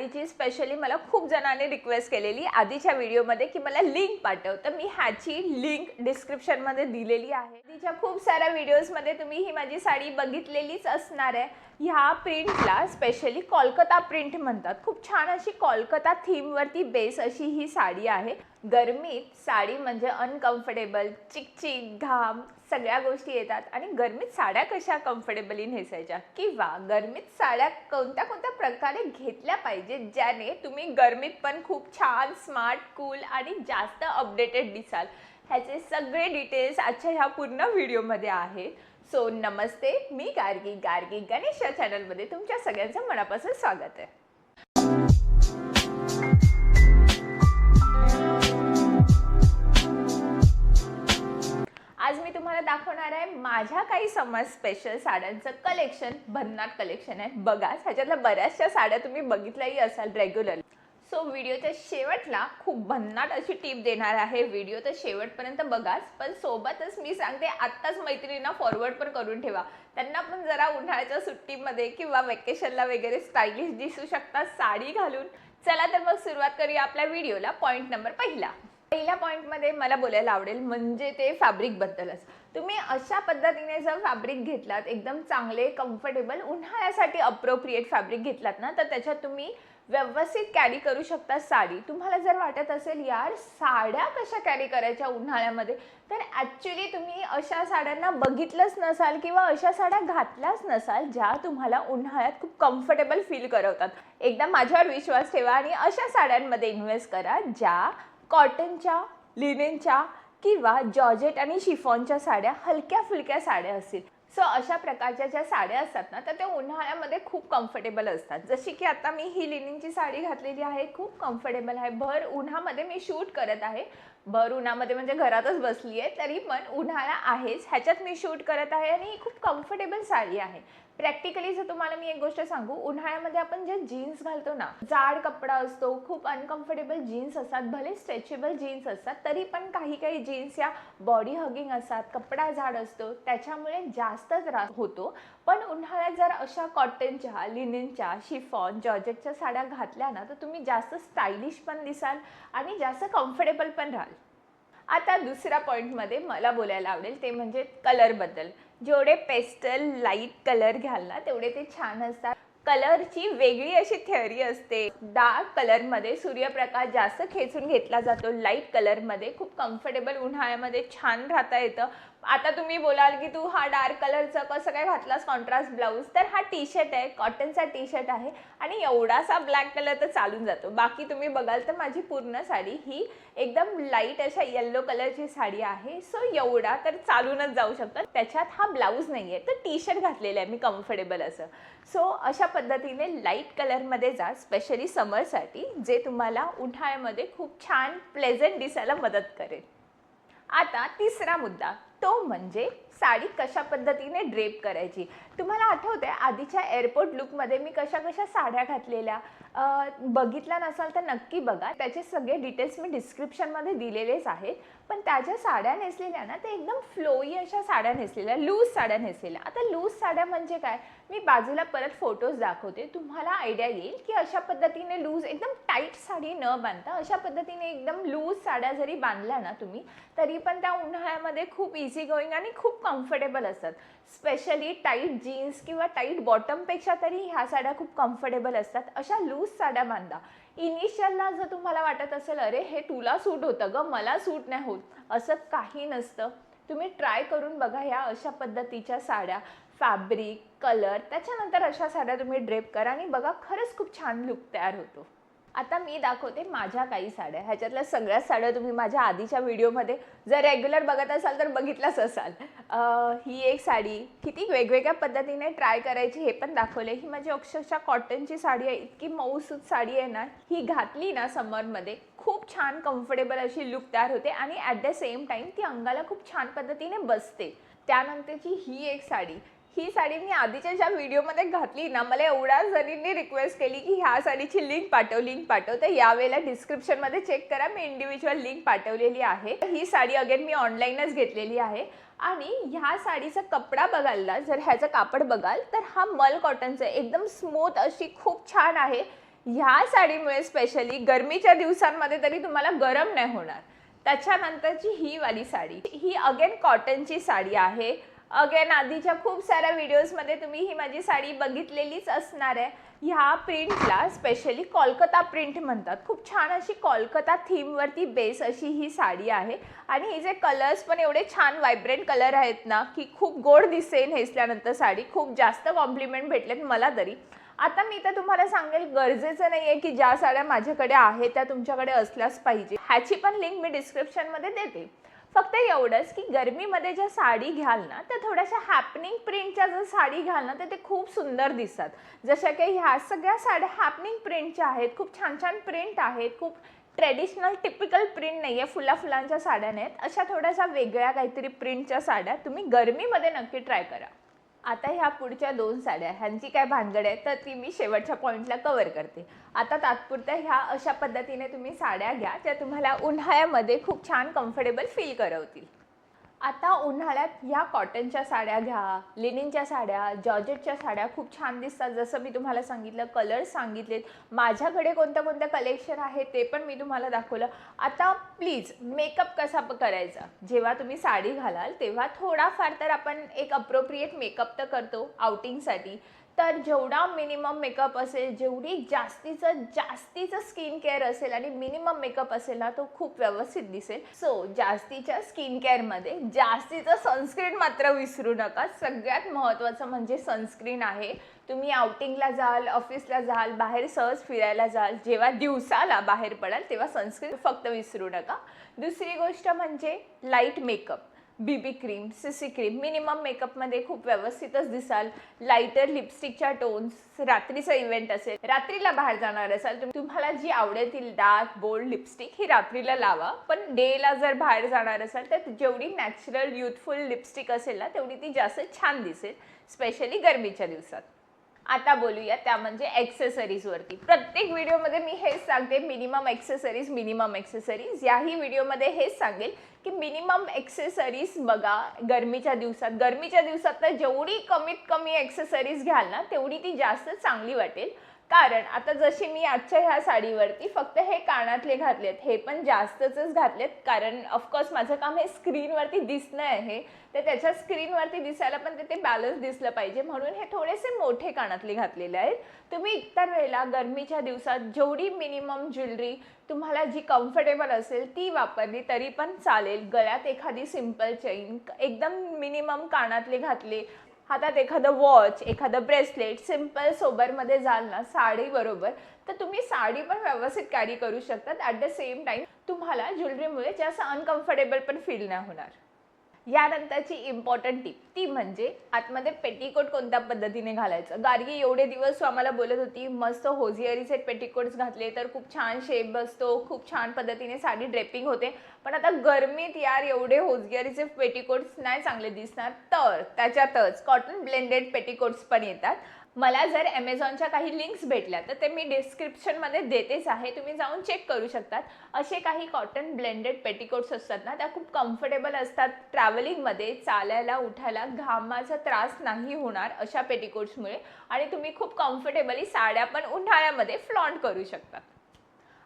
साडीची specially मला खूप जणांनी रिक्वेस्ट केलेली आधीच्या व्हिडिओमध्ये की मला लिंक पाठव. तर मी ह्याची लिंक डिस्क्रिप्शनमध्ये दिलेली आहे. तिच्या खूप साऱ्या व्हिडिओजमध्ये तुम्ही ही माझी साडी बघितलेलीच असणार आहे. ह्या प्रिंटला स्पेशली कोलकाता प्रिंट म्हणतात. खूप छान अशी कोलकाता थीमवरती बेस अशी ही साडी आहे. गरमीत साडी म्हणजे अनकम्फर्टेबल चिकचिक घाम सगळ्या गोष्टी येतात. आणि गरमीत साड्या कशा कम्फर्टेबली नेसायच्या? किंवा गरमीत साड्या कोणत्या कोणत्या प्रकारे घेतल्या पाहिजेत ज्याने तुम्ही गरमीत पण खूप छान स्मार्ट कूल आणि जास्त अपडेटेड दिसाल? ह्याचे सगळे डिटेल्स आजच्या ह्या पूर्ण व्हिडिओमध्ये आहे सो नमस्ते मी गार्गी गार्गी गणेश या चॅनलमध्ये तुमच्या सगळ्यांचं मनापासून स्वागत आहे. आज मी तुम्हाला दाखवणार आहे माझ्या काही समर स्पेशल साड्यांचं कलेक्शन भन्नाट कलेक्शन आहे. बघा ह्याच्यातल्या बऱ्याचशा साड्या तुम्ही बघितल्याही असाल रेग्युलर सो व्हिडिओच्या शेवटला खूप भन्नाट अशी टीप देणार आहे. व्हिडिओ तर शेवटपर्यंत बघाच पण सोबतच मी सांगते आत्ताच मैत्रिणींना फॉरवर्ड पण करून ठेवा. त्यांना पण जरा उन्हाळ्याच्या सुट्टीमध्ये किंवा वेकेशनला वगैरे स्टायलिश दिसू शकतात साडी घालून. चला तर मग सुरुवात करूया आपल्या व्हिडिओला. पॉईंट नंबर पहिला. पहिल्या पॉईंटमध्ये मला बोलायला आवडेल म्हणजे ते फॅब्रिकबद्दलच तुम्ही अशा पद्धतीने जर फॅब्रिक घेतलात एकदम चांगले कम्फर्टेबल उन्हाळ्यासाठी अप्रोप्रिएट फॅब्रिक घेतलात ना तर त्याच्यात तुम्ही व्यवस्थित कॅरी करू शकता साडी. तुम्हाला जर वाटत असेल यार साड्या कशा कॅरी करायच्या उन्हाळ्यामध्ये? तर ॲक्च्युली तुम्ही अशा साड्यांना बघितलंच नसाल किंवा अशा साड्या घातल्याच नसाल ज्या तुम्हाला उन्हाळ्यात खूप कम्फर्टेबल फील करवतात. एकदा माझ्यावर विश्वास ठेवा आणि अशा साड्यांमध्ये इन्व्हेस्ट करा ज्या कॉटनच्या लिनेनच्या किंवा जॉर्जेट आणि शिफॉनच्या साड्या हलक्या फुलक्या साड्या असतील. सो अशा प्रकारच्या ज्या साड्या असतात ना तर त्या उन्हाळ्यामध्ये खूप कम्फर्टेबल असतात. जशी की आता मी ही लिनिनची साडी घातलेली आहे खूप कम्फर्टेबल आहे. भर उन्हामध्ये मी शूट करत आहे. भर उन्हामध्ये म्हणजे घरातच बसली आहे तरी पण उन्हाळा आहेच. ह्याच्यात मी शूट करत आहे आणि ही खूप कम्फर्टेबल साडी आहे. प्रॅक्टिकली जर तुम्हाला मी एक गोष्ट सांगू उन्हाळ्यामध्ये आपण जे जीन्स घालतो ना जाड कपडा असतो खूप अनकम्फर्टेबल जीन्स असतात भले स्ट्रेचेबल जीन्स असतात तरी पण काही काही जीन्स या बॉडी हगिंग असतात कपडा जाड असतो त्याच्यामुळे जास्त त्रास होतो. पण उन्हाळ्यात जर अशा कॉटनच्या लिनिनच्या शिफॉन जॉर्जेटच्या साड्या घातल्या ना तर तुम्ही जास्त स्टायलिश पण दिसाल आणि जास्त कम्फर्टेबल पण राहाल. आता दुसऱ्या पॉईंटमध्ये मला बोलायला आवडेल ते म्हणजे कलरबद्दल जेवढे पेस्टल लाइट कलर घ्याल ना तेवढे ते छान असतात. कलरची वेगळी अशी थेअरी असते. डार्क कलरमध्ये सूर्यप्रकाश जास्त खेचून घेतला जातो. लाइट कलरमध्ये खूप कम्फर्टेबल उन्हाळ्यामध्ये छान राहता येतं. आता तुम्ही बोलाल की तू हा डार्क कलरचं कसं काय घातलास कॉन्ट्रास्ट ब्लाऊज तर हा टी शर्ट आहे कॉटनचा टी शर्ट आहे आणि एवढासा ब्लॅक कलर तर चालून जातो. बाकी तुम्ही बघाल तर माझी पूर्ण साडी ही एकदम लाइट अशा येल्लो कलरची साडी आहे. सो एवढा तर चालूनच जाऊ शकतात त्याच्यात हा ब्लाऊज नाही आहे तर टी शर्ट घातलेलं आहे मी कम्फर्टेबल असं. सो अशा पद्धतीने लाइट कलरमध्ये जा स्पेशली समरसाठी जे तुम्हाला उन्हाळ्यामध्ये खूप छान प्लेझंट दिसायला मदत करेल. आता तिसरा मुद्दा तो म्हणजे साडी कशा पद्धतीने ड्रेप करायची? तुम्हाला आठवते आधीच्या एअरपोर्ट लुकमध्ये मी कशा कशा साड्या घातलेल्या? बघितल्या नसाल तर नक्की बघा. त्याचे सगळे डिटेल्स मी डिस्क्रिप्शनमध्ये दिलेलेच आहेत. पण त्या ज्या साड्या नेसलेल्या ना ते एकदम फ्लोई अशा साड्या नेसलेल्या लूज साड्या नेसलेल्या. आता लूज साड्या म्हणजे काय? मी बाजूला परत फोटोज दाखवते. तुम्हाला आयडिया येईल की अशा पद्धतीने लूज एकदम टाईट साडी न बांधता अशा पद्धतीने एकदम लूज साड्या जरी बांधल्या ना तुम्ही तरी पण त्या उन्हाळ्यामध्ये खूप इझी गोईंग आणि खूप कम्फर्टेबल असतात. स्पेशली टाईट जीन्स किंवा टाईट बॉटमपेक्षा तरी ह्या साड्या खूप कम्फर्टेबल असतात. अशा लूज साड्या बांधा. इनिशियलला जर तुम्हाला वाटत असेल अरे हे तुला सूट होतं ग मला सूट नाही होत. असं काही नसतं. तुम्ही ट्राय करून बघा ह्या अशा पद्धतीच्या साड्या. फॅब्रिक कलर त्याच्यानंतर अशा साड्या तुम्ही ड्रेप करा आणि बघा खरंच खूप छान लुक तयार होतो. आता मी दाखवते माझ्या काही साड्या. ह्याच्यातल्या सगळ्याच साड्या तुम्ही माझ्या आधीच्या व्हिडिओमध्ये जर रेग्युलर बघत असाल तर बघितलंच असाल. ही एक साडी किती वेगवेगळ्या पद्धतीने ट्राय करायची हे पण दाखवले ही माझी अक्षरशः कॉटनची साडी आहे. इतकी मऊसूत साडी आहे ना ही घातली ना समरमध्ये खूप छान कम्फर्टेबल अशी लुक तयार होते आणि ॲट द सेम टाईम ती अंगाला खूप छान पद्धतीने बसते. त्यानंतरची ही एक साडी ही साडी मी आधीच्या ज्या व्हिडिओमध्ये घातली ना मला एवढ्या जणींनी रिक्वेस्ट केली की ह्या साडीची लिंक पाठव लिंक पाठव. तर यावेळेला डिस्क्रिप्शनमध्ये चेक करा मी इंडिव्हिज्युअल लिंक पाठवलेली आहे. ही साडी अगेन मी ऑनलाईनच घेतलेली आहे. आणि ह्या साडीचा कपडा बघायला जर ह्याचं कापड बघाल तर हा मल कॉटनचं आहे एकदम स्मूथ अशी खूप छान आहे. ह्या साडीमुळे स्पेशली गरमीच्या दिवसांमध्ये तरी तुम्हाला गरम नाही होणार. त्याच्यानंतरची ही वाली साडी ही अगेन कॉटनची साडी आहे. अगेन आधीच्या खूप साऱ्या व्हिडिओजमध्ये तुम्ही ही माझी साडी बघितलेलीच असणार आहे. ह्या प्रिंटला स्पेशली कोलकाता प्रिंट म्हणतात. खूप छान अशी कोलकाता थीमवरती बेस अशी ही साडी आहे. आणि हिचे कलर्स पण एवढे छान वायब्रंट कलर आहेत ना की खूप गोड दिसेल नेसल्यानंतर साडी. खूप जास्त कॉम्प्लिमेंट भेटलेत मला तरी. आता मी तर तुम्हाला सांगेल गरजेचं नाही आहे की ज्या साड्या माझ्याकडे आहेत त्या तुमच्याकडे असल्याच पाहिजे. ह्याची पण लिंक मी डिस्क्रिप्शनमध्ये देते. फक्त एवढंच की गरमीमध्ये ज्या साडी घ्याल ना त्या थोड्याशा हॅपनिंग प्रिंटच्या जर साडी घ्याल ना तर ते खूप सुंदर दिसतात. जशा की ह्या सगळ्या साड्या हॅपनिंग प्रिंटच्या आहेत खूप छान छान प्रिंट आहेत खूप ट्रेडिशनल टिपिकल प्रिंट नाही आहे फुला फुलांच्या साड्या नाहीत अशा थोड्याशा वेगळ्या काहीतरी प्रिंटच्या साड्या तुम्ही गरमीमध्ये नक्की ट्राय करा. आता ह्या पुढच्या दोन साड्या ह्यांची काय भानगड आहे तर ती मी शेवटच्या पॉईंटला कवर करते. आता तात्पुरत्या ह्या अशा पद्धतीने तुम्ही साड्या घ्या ज्या तुम्हाला उन्हाळ्यामध्ये खूप छान कम्फर्टेबल फील करवतील. आता उन्हाळ्यात ह्या कॉटनच्या साड्या घ्या लिनिनच्या साड्या जॉर्जेटच्या साड्या खूप छान दिसतात. जसं मी तुम्हाला सांगितलं कलर्स सांगितलेत. माझ्याकडे कोणत्या कोणत्या कलेक्शन आहे ते पण मी तुम्हाला दाखवलं. आता प्लीज मेकअप कसा करायचा? जेव्हा तुम्ही साडी घालाल तेव्हा थोडाफार तर आपण एक अप्रोप्रिएट मेकअप तर करतो आउटिंगसाठी तर जेवढा मिनिमम मेकअप असेल जेवढी जास्तीचं जास्तीचं स्किन केअर असेल आणि मिनिमम मेकअप असेल ना तो खूप व्यवस्थित दिसेल. सो जास्तीच्या स्किन केअरमध्ये जास्तीचं सनस्क्रीन मात्र विसरू नका. सगळ्यात महत्त्वाचं म्हणजे सनस्क्रीन आहे. तुम्ही आउटिंगला जाल ऑफिसला जाल बाहेर सहज फिरायला जाल जेव्हा दिवसाला बाहेर पडाल तेव्हा सनस्क्रीन फक्त विसरू नका. दुसरी गोष्ट म्हणजे light makeup B B cream C C cream minimum मेकअपमध्ये खूप व्यवस्थितच दिसाल. लाईटर लिपस्टिकच्या टोन्स रात्रीचा इव्हेंट असेल. रात्रीला बाहेर जाणार असाल तर तुम्हाला जी आवडेल ती डार्क बोल्ड लिपस्टिक ही रात्रीला लावा. पण डेला जर बाहेर जाणार असाल तर जेवढी नॅचरल युथफुल लिपस्टिक असेल ना तेवढी ती जास्त छान दिसेल. स्पेशली गरमीच्या दिवसात. आता बोलूया त्या म्हणजे ॲक्सेसरीजवरती प्रत्येक व्हिडिओमध्ये मी हेच सांगते मिनिमम ॲक्सेसरीज मिनिमम ॲक्सेसरीज याही व्हिडिओमध्ये हेच सांगेल की मिनिमम ॲक्सेसरीज बघा गरमीच्या दिवसात. गरमीच्या दिवसात तर जेवढी कमीत कमी ॲक्सेसरीज घ्याल ना तेवढी ती जास्त चांगली वाटेल. कारण आता जशी मी आजच्या ह्या साडीवरती फक्त हे कानातले घातलेत हे पण जास्तच घातलेत कारण ऑफकोर्स माझं काम हे स्क्रीनवरती दिसणं आहे तर त्याच्या स्क्रीनवरती दिसायला पण ते बॅलन्स दिसलं पाहिजे. म्हणून हे थोडेसे मोठे कानातले घातलेले आहेत. तुम्ही इतर वेळेला गरमीच्या दिवसात जेवढी मिनिमम ज्वेलरी तुम्हाला जी कम्फर्टेबल असेल ती वापरली तरी पण चालेल. गळ्यात एखादी सिंपल चेन एकदम मिनिमम कानातले घातले हातात एखादं वॉच एखादं ब्रेसलेट सिंपल सोबरमध्ये जाल ना साडी बरोबर तर तुम्ही साडी पण व्यवस्थित कॅरी करू शकतात. ॲट द सेम टाईम तुम्हाला ज्वेलरीमुळे जास्त अनकम्फर्टेबल पण फील नाही होणार. यानंतरची इम्पॉर्टंट टिप ती म्हणजे आतमध्ये पेटीकोट कोणत्या पद्धतीने घालायचं? गार्गी एवढे दिवस आम्हाला बोलत होती मस्त होजिअरीचे पेटीकोट्स घातले तर खूप छान शेप बसतो खूप छान पद्धतीने साडी ड्रेपिंग होते. पण आता गरमीत यार एवढे होजगिअरीचे पेटीकोट्स नाही चांगले दिसणार. तर त्याच्यातच कॉटन ब्लेंडेड पेटीकोट्स पण येतात. मला जर ॲमेझॉनच्या काही लिंक्स भेटल्या तर ते मी डिस्क्रिप्शनमध्ये देतेच आहे. तुम्ही जाऊन चेक करू शकतात. असे काही कॉटन ब्लेंडेड पेटिकोट्स असतात ना त्या खूप कम्फर्टेबल असतात. ट्रॅव्हलिंगमध्ये चालायला उठायला घामाचा त्रास नाही होणार अशा पेटिकोट्समुळे आणि तुम्ही खूप कम्फर्टेबली साड्या पण उन्हाळ्यामध्ये फ्लॉन्ट करू शकतात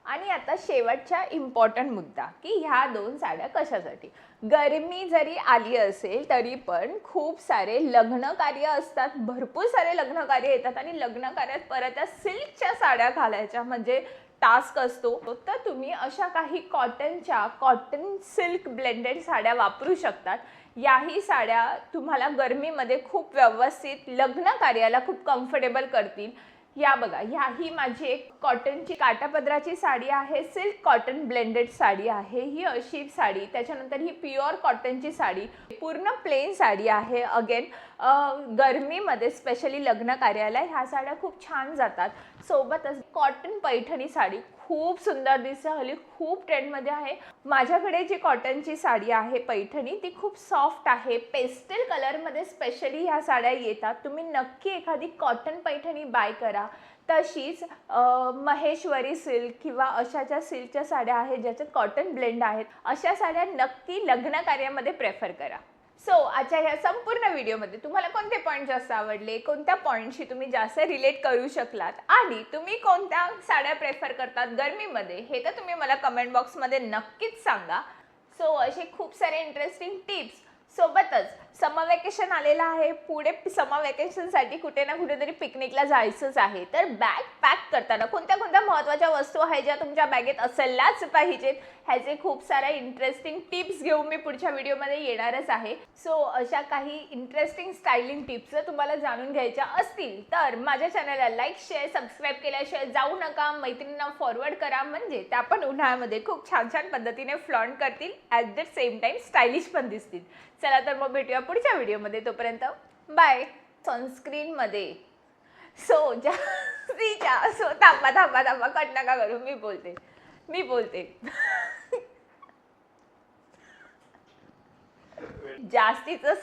आणि आता शेवटचा इम्पॉर्टंट मुद्दा की ह्या दोन साड्या कशासाठी? गरमी जरी आली असेल तरी पण खूप सारे लग्न कार्य असतात. भरपूर सारे लग्न कार्य येतात आणि लग्न कार्यात परत त्या सिल्कच्या साड्या घालायच्या म्हणजे टास्क असतो. तर तुम्ही अशा काही कॉटनच्या कॉटन सिल्क ब्लेंडेड साड्या वापरू शकतात. याही साड्या तुम्हाला गरमीमध्ये खूप व्यवस्थित लग्न कार्याला खूप कम्फर्टेबल करतील. या बघा ह्या ही माझी एक कॉटनची काटापदराची साडी आहे सिल्क कॉटन ब्लेंडेड साडी आहे ही अशी साडी त्याच्यानंतर ही प्युअर कॉटनची साडी पूर्ण प्लेन साडी आहे अगेन गरमीमध्ये स्पेशली लग्न कार्याला ह्या साड्या खूप छान जातात. सोबतच कॉटन पैठणी साडी खूप सुंदर दिसते. हल्ली खूप ट्रेंडमध्ये आहे. माझ्याकडे जी कॉटनची साडी आहे पैठणी ती खूप सॉफ्ट आहे. पेस्टल कलरमध्ये स्पेशली ह्या साड्या येतात. तुम्ही नक्की एखादी कॉटन पैठणी बाय करा. तशीच महेश्वरी सिल्क किंवा अशा ज्या सिल्कच्या साड्या आहेत ज्याच्यात कॉटन ब्लेंड आहेत अशा साड्या नक्की लग्न कार्यामध्ये प्रेफर करा. सो आजच्या ह्या संपूर्ण व्हिडिओमध्ये तुम्हाला कोणते पॉईंट जास्त आवडले? कोणत्या पॉईंटशी तुम्ही जास्त रिलेट करू शकलात? आणि तुम्ही कोणत्या साड्या प्रेफर करतात गरमीमध्ये? हे तर तुम्ही मला कमेंट बॉक्समध्ये नक्कीच सांगा. सो असे खूप सारे इंटरेस्टिंग टिप्स सोबतच समर वेकेशन आलेलं आहे. पुढे समर वेकेशनसाठी कुठे ना कुठेतरी पिकनिकला जायचंच आहे. तर बॅग पॅक करताना कोणत्या कोणत्या महत्त्वाच्या वस्तू आहे ज्या तुमच्या बॅगेत असायलाच पाहिजेत? ह्याचे खूप साऱ्या इंटरेस्टिंग टिप्स घेऊन मी पुढच्या व्हिडिओमध्ये येणारच आहे. सो अशा काही इंटरेस्टिंग स्टायलिंग टिप्स जर तुम्हाला जाणून घ्यायच्या असतील तर माझ्या चॅनलला लाईक शेअर सबस्क्राईब केल्याशिवाय जाऊ नका. मैत्रिणींना फॉरवर्ड करा. म्हणजे त्या पण उन्हाळ्यामध्ये खूप छान छान पद्धतीने फ्लॉन्ट करतील. At the same time stylish पण दिसतील. चला तर मग भेटूया पुढच्या व्हिडिओमध्ये तोपर्यंत बाय. सनस्क्रीनमध्ये. सो जास्तीच्या सो थांबा थांबा थांबा. कट नका करू. मी बोलते. मी बोलते. जास्तीचं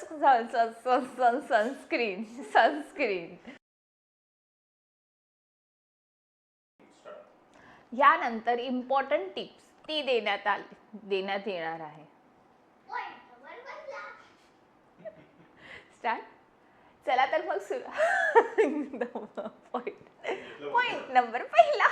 सनस्क्रीन. सनस्क्रीन. यानंतर इम्पॉर्टंट टिप्स ती देण्यात आली देण्यात येणार आहे. स्टार्ट चला तर मग सुरू. पॉईंट पॉईंट नंबर पहिला.